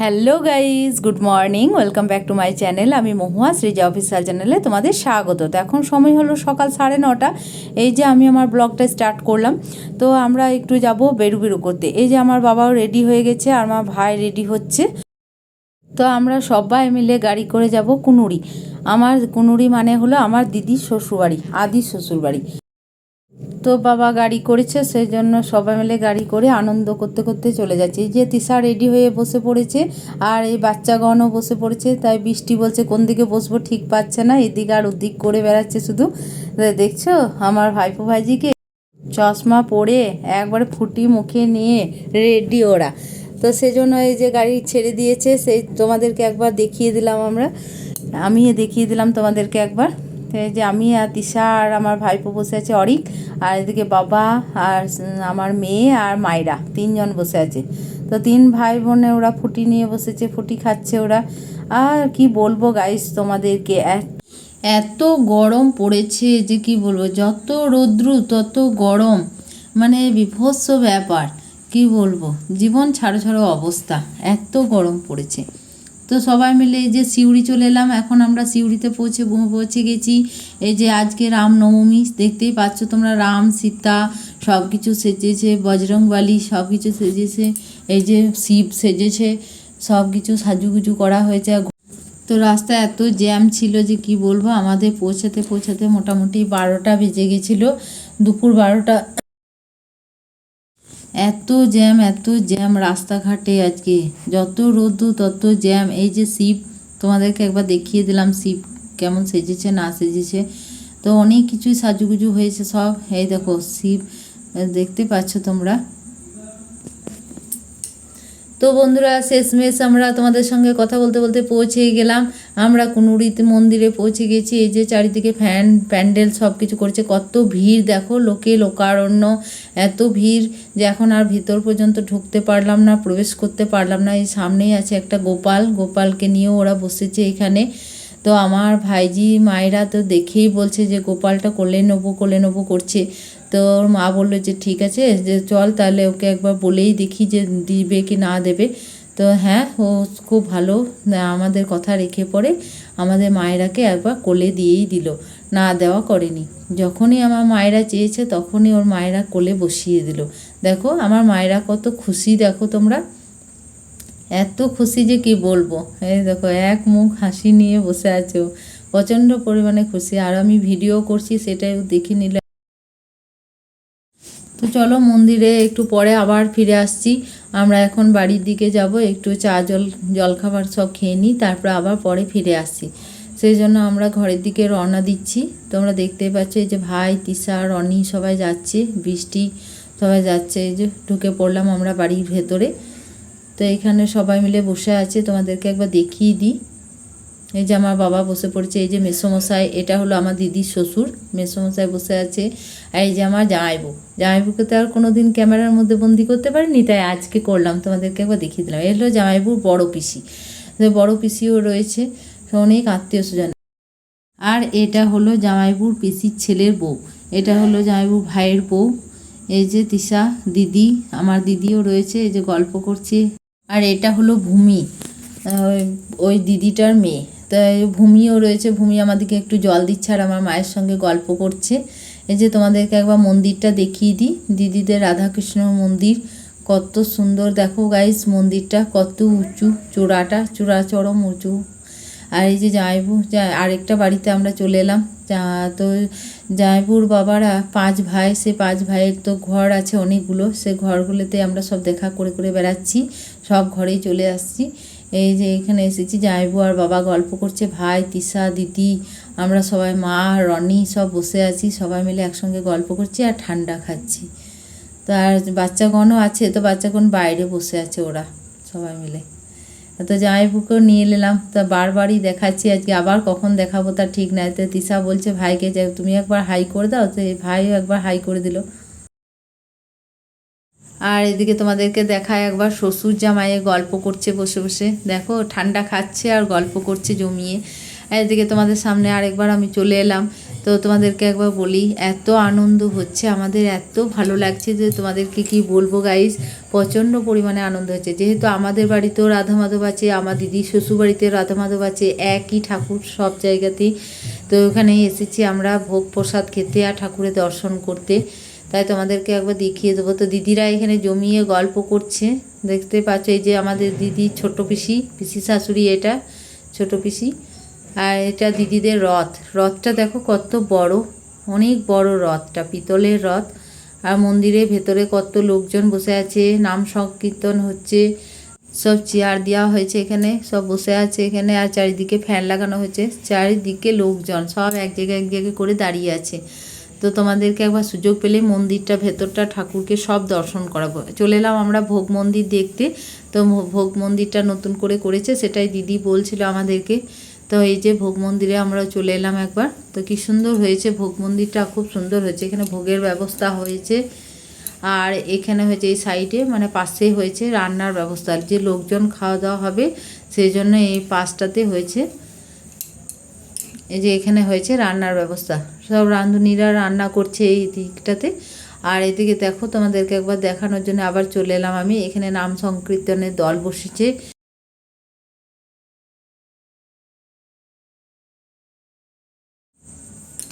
Hello guys good morning welcome back to my channel আমি Mahua Sreeja official চ্যানেলে তোমাদের স্বাগত। তো এখন সময় হলো সকাল সাড়ে নটা। এই যে আমি আমার ব্লগটা স্টার্ট করলাম। তো আমরা একটু যাব বেরু বেরু করতে। এই যে আমার বাবাও রেডি হয়ে গেছে আর আমার ভাই রেডি হচ্ছে। তো আমরা সবাই মিলে গাড়ি করে যাব কুনুরি। আমার কুনুরি মানে হলো আমার দিদির শ্বশুরবাড়ি আদি শ্বশুরবাড়ি। তো বাবা গাড়ি করেছে সেই জন্য সবাই মিলে গাড়ি করে আনন্দ করতে করতে চলে যাচ্ছে। এই যে তিশা রেডি হয়ে বসে পড়েছে, আর এই বাচ্চাগণও বসে পড়েছে, তাই বৃষ্টি বলছে কোন দিকে বসবো ঠিক পাচ্ছে না, এদিক আর ওদিক করে বেড়াচ্ছে শুধু। দেখছ আমার ভাইপো ভাইজিকে? চশমা পরে একবারে ফুটি মুখে নিয়ে রেডি ওরা। তো সেজন্য এই যে গাড়ি ছেড়ে দিয়েছে, সেই তোমাদেরকে একবার দেখিয়ে দিলাম আমরা। আমি দেখিয়ে দিলাম তোমাদেরকে একবার। যে আমি আর তিশা আর আমার ভাইপো বসে আছে, অরিক, আর এদিকে বাবা আর আমার মেয়ে আর মায়েরা তিনজন বসে আছে। তো তিন ভাই বোনে ওরা ফুটি নিয়ে বসেছে, ফুটি খাচ্ছে ওরা। আর কি বলব গাইস তোমাদেরকে এত গরম পড়েছে যে কি বলব, যত রৌদ্রু তত গরম। মানে বিভৎস ব্যাপার, কি বলব? জীবন ছাড়ো ছাড়ো অবস্থা, এত গরম পড়েছে। তো সবাই মিলে এই যে সিউড়ি চলে এলাম। এখন আমরা সিউড়িতে পৌঁছে পৌঁছে গেছি। এই যে আজকে রামনবমী, দেখতেই পাচ্ছ তোমরা রাম, সীতা সব কিছু সেজেছে, বজরংবালি সব কিছু সেজেছে, এই যে শিব সেজেছে সব কিছু সাজুগুজু করা হয়েছে। তো রাস্তা এত জ্যাম ছিল যে কি বলব, আমাদের পৌঁছাতে পৌঁছাতে মোটামুটি বারোটা বেজে গেছিল। দুপুর বারোটা এত জ্যাম এত জ্যাম রাস্তাঘাটে আজকে। যত রোদ্দু, তত জ্যাম। এই যে শিব, তোমাদেরকে একবার দেখিয়ে দিলাম শিব কেমন সেজেছে, না সেজেছে। তো অনেক কিছুই সাজুগুজু হয়েছে সব। এই দেখো শিব, দেখতে পাচ্ছ তোমরা? তো বন্ধুরা, শেষমেশ আমরা তোমাদের সঙ্গে কথা বলতে বলতে পৌঁছে গেলাম। আমরা কুনুরিতে মন্দিরে পৌঁছে গেছি। এই যে চারিদিকে ফ্যান, প্যান্ডেল সব কিছু করছে। কত ভিড়, দেখো লোকে লোকারণ্য, এত ভিড় যে এখন আর ভিতর পর্যন্ত ঢুকতে পারলাম না, প্রবেশ করতে পারলাম না। এই সামনেই আছে একটা গোপাল। গোপালকে নিয়েও ওরা বসেছে এখানে। তো আমার ভাইজি, মায়েরা তো দেখেই বলছে যে গোপালটা কোলে নেব কোলে নেব করছে। তো ওর মা বলল যে, ঠিক আছে, যে চল তাহলে ওকে একবার বলেই দেখি যে দিবে কি না দেবে। তো হ্যাঁ ও খুব ভালো আমাদের কথা রেখে পড়ে আমাদের মায়েরাকে একবার কোলে দিয়েই দিল। না দেওয়া করেনি। যখনই আমার মায়েরা চেয়েছে তখনই ওর মায়েরা কোলে বসিয়ে দিল। দেখো, আমার মায়েরা কত খুশি, দেখো তোমরা। এত খুশি যে কি বলব। এই দেখো, এক মুখ হাসি নিয়ে বসে আছে প্রচণ্ড পরিমাণে খুশি। আর আমি ভিডিও করছি, সেটাই দেখে নিলে। তো চলো মন্দিরে একটু পরে আবার ফিরে আসছি। আমরা এখন বাড়ির দিকে যাব, একটু চা, জল, জলখাবার সব খেয়ে নিই, তারপর আবার পরে ফিরে আসছি সেই জন্য আমরা ঘরের দিকে রওনা দিচ্ছি। তোমরা দেখতে পাচ্ছ এই যে ভাই, তিশা, রনি সবাই যাচ্ছে, বৃষ্টি সবাই যাচ্ছে, এই যে ঢুকে পড়লাম আমরা বাড়ির ভেতরে। তো এখানে সবাই মিলে বসে আছে, তোমাদেরকে একবার দেখিয়ে দিই। এই যে আমার বাবা বসে পড়েছে, এই যে মেসোমশাই, এটা হলো আমার দিদির শ্বশুর। মেসোমশাই বসে আছে। আর এই যে আমার জামাইবু। জামাইবুকে তো আর কোনো দিন ক্যামেরার মধ্যে বন্দি করতে পারিনি, তাই আজকে করলাম। তোমাদেরকে একবার দেখিয়ে দিলাম। এই হলো জামাইবুর বড় পিসি। বড় পিসিও রয়েছে, অনেক আত্মীয় স্বজন। আর এটা হলো জামাইবুর পিসির ছেলের বউ। এটা হলো জামাইবুর ভাইয়ের বউ। এই যে তিশা দিদি, আমার দিদিও রয়েছে, এই যে গল্প করছে। আর এটা হলো ভূমি ওই দিদিটার মেয়ে। তাই ভূমিও রয়েছে, ভূমি আমাদেরকে একটু জল দিচ্ছে আর আমার মায়ের সঙ্গে গল্প করছে। এই যে তোমাদেরকে একবার মন্দিরটা দেখিয়ে দিই। দিদিদের রাধাকৃষ্ণ মন্দির কত সুন্দর। দেখো গাইস মন্দিরটা কত উঁচু, চূড়াটা চূড়া চরম উঁচু। আর এই যে জামাইবু আরেকটা বাড়িতে আমরা চলে এলাম। তো জামাইবুর বাবারা পাঁচ ভাই, সে পাঁচ ভাইয়ের তো ঘর আছে অনেকগুলো। সে ঘরগুলোতে আমরা সব দেখা করে করে বেড়াচ্ছি। সব ঘরেই চলে আসছি। এই যে এখানে এসেছি জামাইবু আর বাবা গল্প করছে, ভাই, তিশা, দিদি, আমরা সবাই, মা, রনি সব বসে আছি, সবাই মিলে একসঙ্গে গল্প করছি আর ঠান্ডা খাচ্ছি। তো আর বাচ্চাগণও আছে, তো বাচ্চাগণ বাইরে বসে আছে ওরা, সবাই মিলে। তো জামাইবুকেও নিয়ে নিলাম তা বারবারই দেখাচ্ছি আজকে, আবার কখন দেখাবো তা ঠিক নাই। তো তিশা বলছে, ভাইকে যে, তুমি একবার হাই করে দাও। তো ভাইও একবার হাই করে দিল। আর এদিকে তোমাদেরকে দেখায় একবার শ্বশুর জামাইয়ে গল্প করছে বসে বসে। দেখো, ঠান্ডা খাচ্ছে আর গল্প করছে জমিয়ে। এদিকে তোমাদের সামনে আরেকবার আমি চলে এলাম। তো তোমাদেরকে একবার বলি, এত আনন্দ হচ্ছে আমাদের, এত ভালো লাগছে যে তোমাদেরকে কি বলব গাইস প্রচণ্ড পরিমাণে আনন্দ হচ্ছে। যেহেতু আমাদের বাড়িতেও রাধা মাধব আছে, আমার দিদি শ্বশুর বাড়িতে রাধা মাধব আছে, একই ঠাকুর সব জায়গাতেই। তো ওখানে এসেছি আমরা ভোগ প্রসাদ খেতে আর ঠাকুরের দর্শন করতে। তাই তোমাদেরকে একবার দেখিয়ে দেবো। তো দিদিরা এখানে জমিয়ে গল্প করছে। দেখতে পাচ্ছ এই যে আমাদের দিদি ছোট পিসি পিসি শাশুড়ি এটা, ছোট পিসি। আর এটা দিদিদের রথ। রথটা দেখো কত বড়, অনেক বড় রথটা, পিতলের রথ। আর মন্দিরের ভেতরে কত লোকজন বসে আছে, নাম সংকীর্তন হচ্ছে, সব চেয়ার দেওয়া হয়েছে এখানে, সব বসে আছে এখানে। আর চারিদিকে ফ্যান লাগানো হয়েছে, চারিদিকে লোকজন, সব এক জায়গায় এক জায়গায় করে দাঁড়িয়ে আছে। তো তোমাদেরকে একবার সুযোগ পেলে মন্দিরটা, ভেতরটা, ঠাকুরকে সব দর্শন করাবো। চলে এলাম আমরা ভোগ মন্দির দেখতে। তো ভোগ মন্দিরটা নতুন করে করেছে, সেটাই দিদি বলছিল আমাদেরকে। তো এই যে ভোগ মন্দিরে আমরা চলে এলাম একবার। তো কি সুন্দর হয়েছে, ভোগ মন্দিরটা খুব সুন্দর হয়েছে। এখানে ভোগের ব্যবস্থা হয়েছে। আর এখানে হয়েছে, এই সাইডে মানে পাশে হয়েছে রান্নার ব্যবস্থা। যে লোকজন খাওয়া দাওয়া হবে, সেই জন্য এই পাশটাতে হয়েছে। এই যে এখানে হয়েছে রান্নার ব্যবস্থা। সব রাঁধুনিরা রান্না করছে এই দিকটাতে। আর এদিকে দেখো তোমাদেরকে একবার দেখানোর জন্য আবার চলে এলাম আমি। এখানে নাম সংকীর্তনের দল বসেছে।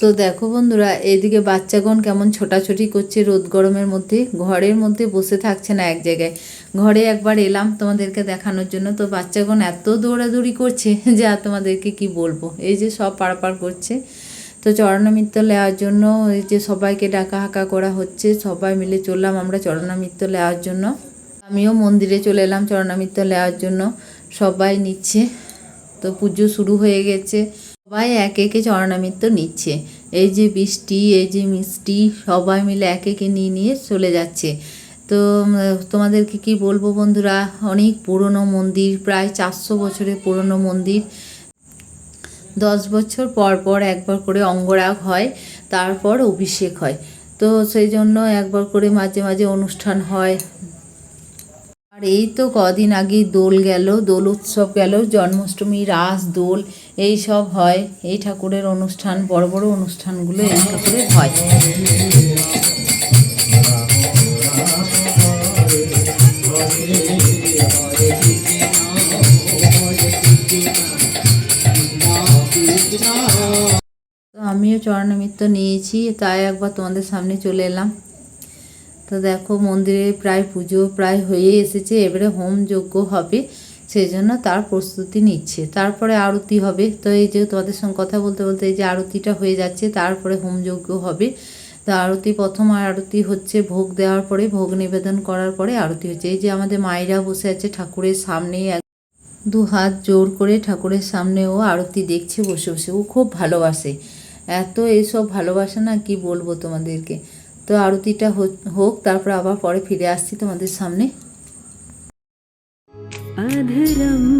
তো দেখো বন্ধুরা এইদিকে বাচ্চাগণ কেমন ছোটাছুটি করছে রোদ গরমের মধ্যে। ঘরের মধ্যে বসে থাকছে না এক জায়গায়। ঘরে একবার এলাম তোমাদেরকে দেখানোর জন্য। তো বাচ্চাগণ এত দৌড়াদৌড়ি করছে যে আর তোমাদেরকে কি বলব? এই যে সব পাড়াপাড় করছে। তো চরণামিত্র নেওয়ার জন্য এই যে সবাইকে ডাকা হাঁকা করা হচ্ছে। সবাই মিলে চললাম আমরা চরণামিত্র নেওয়ার জন্য। আমিও মন্দিরে চলে এলাম চরণামিত্র নেওয়ার জন্য। সবাই নিচ্ছে। তো পুজো শুরু হয়ে গেছে। সবাই একে একে চরণামিত্র নিচ্ছে। এই যে বৃষ্টি, এই যে মিষ্টি, সবাই মিলে একে একে নিয়ে নিয়ে চলে যাচ্ছে। তো তোমাদেরকে কি বলব বন্ধুরা? অনেক পুরনো মন্দির, প্রায় চারশো বছরের পুরনো মন্দির। দশ বছর পর পর একবার করে অঙ্গরাগ হয়, তারপর অভিষেক হয়। তো সেই জন্য একবার করে মাঝে মাঝে অনুষ্ঠান হয়। আর এই তো কদিন আগে দোল গেল, দোল উৎসব গেল জন্মাষ্টমী রাস, দোল, এই সব হয়। এই ঠাকুরের অনুষ্ঠান, বড় বড় অনুষ্ঠানগুলো এই ঠাকুরের হয়। আমিও চরণামিত্র নিয়েছি, তাই একবার তোমাদের সামনে চলে এলাম। তো দেখো মন্দিরে প্রায় পুজো প্রায় হয়ে এসেছে, এবারে হোম যজ্ঞ হবে, সেই জন্য তার প্রস্তুতি নিচ্ছে। তারপরে আরতি হবে, তো এই যে তোমাদের সঙ্গে কথা বলতে বলতে এই যে আরতিটা হয়ে যাচ্ছে, তারপরে হোম যজ্ঞ হবে। তো আরতি, প্রথম আরতি হচ্ছে ভোগ দেওয়ার পরে, ভোগ নিবেদন করার পরে আরতি হচ্ছে। এই যে আমাদের মায়েরা বসে আছে ঠাকুরের সামনেই দু হাত জোর করে ঠাকুরের সামনে ও আরতি দেখছে, বসে বসে। ও খুব ভালোবাসে। এত এইসব ভালোবাসে না, কি বলব তোমাদেরকে? তো আরতিটা হোক তারপর আবার পরে ফিরে আসছি তোমাদের সামনে। আধরম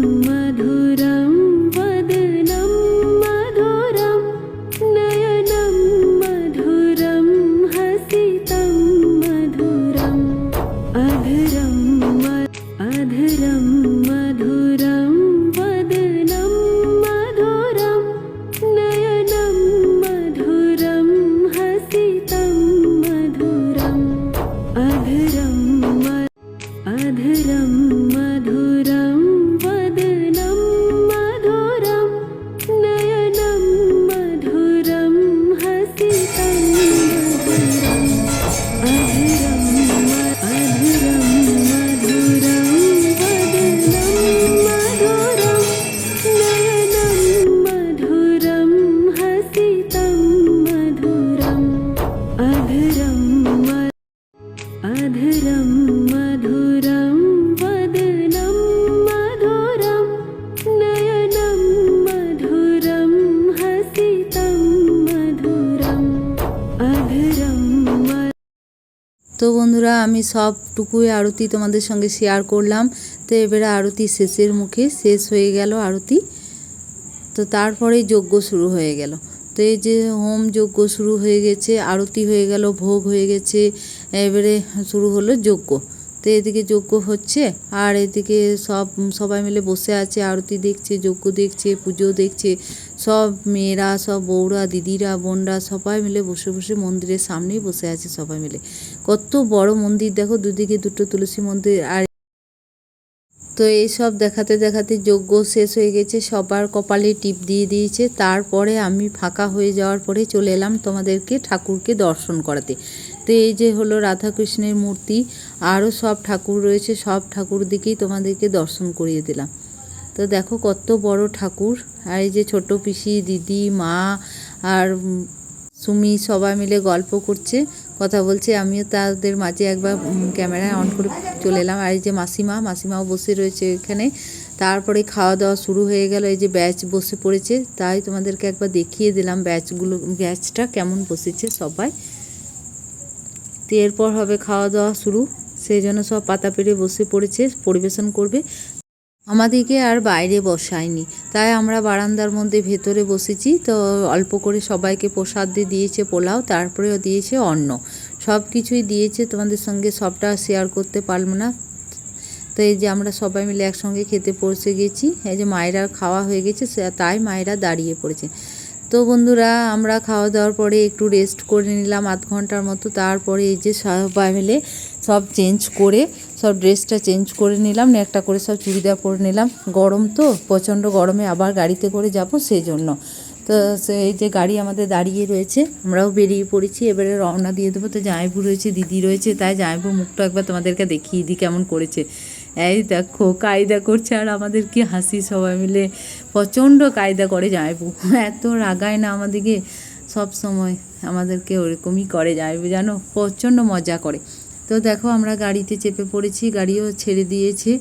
তো বন্ধুরা, আমি সবটুকুই আরতি তোমাদের সঙ্গে শেয়ার করলাম। তো এবারে আরতি শেষের মুখে, শেষ হয়ে গেল আরতি। তো তারপরেই যজ্ঞ শুরু হয়ে গেল। তো এই যে হোম যজ্ঞ শুরু হয়ে গেছে, আরতি হয়ে গেল, ভোগ হয়ে গেছে, এবারে শুরু হলো যজ্ঞ। তো এদিকে যজ্ঞ হচ্ছে, আর এদিকে সব, সবাই মিলে বসে আছে, আরতি দেখছে, যজ্ঞ দেখছে, পুজো দেখছে। সব মেয়েরা, সব বউরা, দিদিরা, বোনরা সবাই মিলে বসে বসে মন্দিরের সামনেই বসে আছে সবাই মিলে। কত বড় মন্দির, দেখো দুদিকে দুটো তুলসী মন্দির, আর তো এইসব দেখাতে দেখাতে যজ্ঞ শেষ হয়ে গেছে, সবার কপালে টিপ দিয়ে দিয়েছে। তারপরে আমি ফাঁকা হয়ে যাওয়ার পরে চলে এলাম তোমাদেরকে ঠাকুরকে দর্শন করাতে। তো এই যে হলো রাধাকৃষ্ণের মূর্তি আরও সব ঠাকুর রয়েছে, সব ঠাকুর দিকেই তোমাদেরকে দর্শন করিয়ে দিলাম। তো দেখো কত বড় ঠাকুর, আর এই যে ছোট পিসি, দিদি, মা, আর সুমি সবাই মিলে গল্প করছে, কথা বলছে। আমিও তাদের মাঝে একবার ক্যামেরায় অন করে চলে এলাম। আর এই যে মাসিমা, মাসিমাও বসে রয়েছে এখানে। তারপরে খাওয়া দাওয়া শুরু হয়ে গেল, এই যে ব্যাচ বসে পড়েছে। তাই তোমাদেরকে একবার দেখিয়ে দিলাম ব্যাচগুলো, ব্যাচটা কেমন বসেছে সবাই। তো এরপর হবে খাওয়া দাওয়া শুরু। সেই জন্য সব পাতা পেরে বসে পড়েছে, পরিবেশন করবে। আমাদেরকে আর বাইরে বসায়নি। তাই আমরা বারান্দার মধ্যে ভেতরে বসেছি। তো অল্প করে সবাইকে প্রসাদ দিয়ে দিয়েছে পোলাও, তারপরেও দিয়েছে অন্ন। সব কিছুই দিয়েছে, তোমাদের সঙ্গে সবটা শেয়ার করতে পারব না। তো এই যে আমরা সবাই মিলে একসঙ্গে খেতে পৌঁছে গেছি। এই যে মায়েরা খাওয়া হয়ে গেছে তাই মায়েরা দাঁড়িয়ে পড়েছে। তো বন্ধুরা, আমরা খাওয়া দাওয়ার পরে একটু রেস্ট করে নিলাম আধ ঘণ্টার মতো। তারপরে এই যে সবাই মিলে সব চেঞ্জ করে, সব ড্রেসটা চেঞ্জ করে নিলাম একটা করে সব চুড়িদার পরে নিলাম। গরম তো, প্রচণ্ড গরমে আবার গাড়িতে করে যাব সেই জন্য তো এই যে গাড়ি আমাদের দাঁড়িয়ে রয়েছে, আমরাও বেরিয়ে পড়েছি। এবারে রওনা দিয়ে দেবো। তো জামাইবু রয়েছে, দিদি রয়েছে, তাই জামাইবু মুখটা একবার তোমাদেরকে দেখিয়ে দিই কেমন করেছে। এই দেখো, কায়দা করছে আর আমাদের কি হাসি? সবাই মিলে প্রচণ্ড কায়দা করে জামাইবু এত রাগায় না আমাদেরকে সব সময় আমাদেরকে ওরকমই করে জামাইবু জানো? প্রচণ্ড মজা করে। তো দেখো, আমরা গাড়িতে চেপে পড়েছি, গাড়িও ছেড়ে দিয়েছে।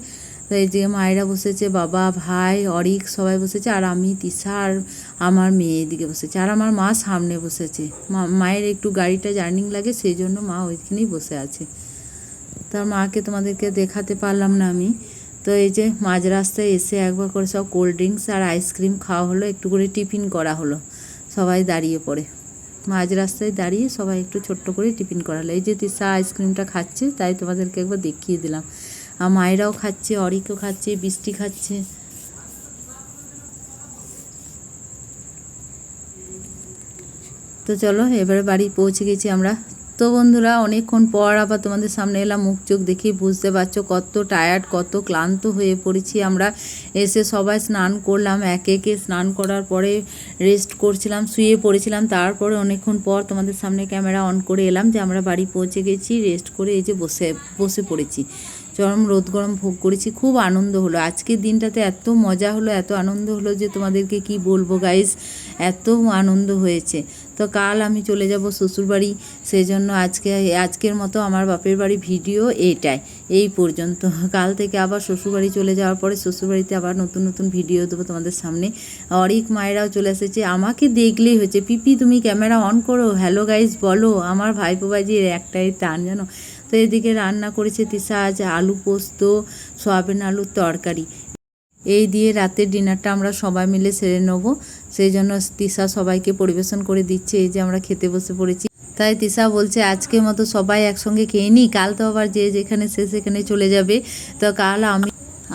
তো এই যে মায়েরা বসেছে, বাবা, ভাই, অরিক সবাই বসেছে, আর আমি, তিশা আর আমার মেয়ে এদিকে বসেছে। আর আমার মা সামনে বসেছে। মায়ের একটু গাড়িটা জার্নিং লাগে, সেই জন্য মা ওইখানেই বসে আছে। তার মাকে তোমাদেরকে দেখাতে পারলাম না আমি। তো এই যে মাঝ রাস্তায় এসে একবার করে সব কোল্ড ড্রিঙ্কস আর আইসক্রিম খাওয়া হলো, একটু করে টিফিন করা হলো। সবাই দাঁড়িয়ে পড়ে। মাঝ রাস্তায় দাঁড়িয়ে সবাই একটু ছোট্ট করে টিফিন করালো। এই যে তিসা আইসক্রিমটা খাচ্ছে, তাই তোমাদেরকে একবার দেখিয়ে দিলাম। আর মায়েরাও খাচ্ছে, অরিকও খাচ্ছে, বৃষ্টি খাচ্ছে। তো চলো, এবারে বাড়ি পৌঁছে গেছি আমরা। তো বন্ধুরা, অনেকক্ষণ পর আবার তোমাদের সামনে এলাম, মুখ চোখ দেখেই বুঝতে পারছ কত টায়ার্ড কত ক্লান্ত হয়ে পড়েছি আমরা। এসে সবাই স্নান করলাম, একে একে স্নান করার পরে রেস্ট করছিলাম, শুয়ে পড়েছিলাম। তারপরে অনেকক্ষণ পর তোমাদের সামনে ক্যামেরা অন করে এলাম যে আমরা বাড়ি পৌঁছে গেছি রেস্ট করে এই যে বসে বসে পড়েছি। চরম রোদ গরম ভোগ করেছি, খুব আনন্দ হলো। আজকের দিনটাতে এত মজা হলো, এত আনন্দ হলো যে তোমাদেরকে কি বলব গাইস এত আনন্দ হয়েছে। তো কাল আমি চলে যাব শ্বশুরবাড়ি সেই জন্য আজকে, আজকের মতো আমার বাপের বাড়ি ভিডিও এটাই, এই পর্যন্ত। কাল থেকে আবার শ্বশুরবাড়ি চলে যাওয়ার পরে শ্বশুরবাড়িতে আবার নতুন নতুন ভিডিও দেবো তোমাদের সামনে। অরিক মায়েরাও চলে এসেছে, আমাকে দেখলেই হয়েছে, পিপি তুমি ক্যামেরা অন করো হ্যালো গাইজ বলো, আমার ভাইপো বাজির একটাই টান জানো। তো এদিকে রান্না করেছে তিসা, আজ আলু পোস্ত, সয়াবিন আলুর তরকারি। এই দিয়ে রাতের ডিনারটা আমরা সবাই মিলে সেরে নেব। সেই জন্য তিসা সবাইকে পরিবেশন করে দিচ্ছে, এই যে আমরা খেতে বসে পড়েছি। তাই তিসা বলছে, আজকে মতো সবাই একসঙ্গে খেয়ে নিই, কাল তো আবার যে যেখানে সে সেখানে চলে যাবে। তো কাল আমি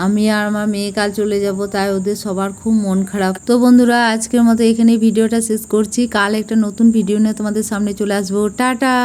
আমি আর আমার মেয়ে কাল চলে যাব, তাই ওদের সবার খুব মন খারাপ। তো বন্ধুরা, আজকের মতো এখানে ভিডিওটা শেষ করছি। কাল একটা নতুন ভিডিও নিয়ে তোমাদের সামনে চলে আসব। টাটা!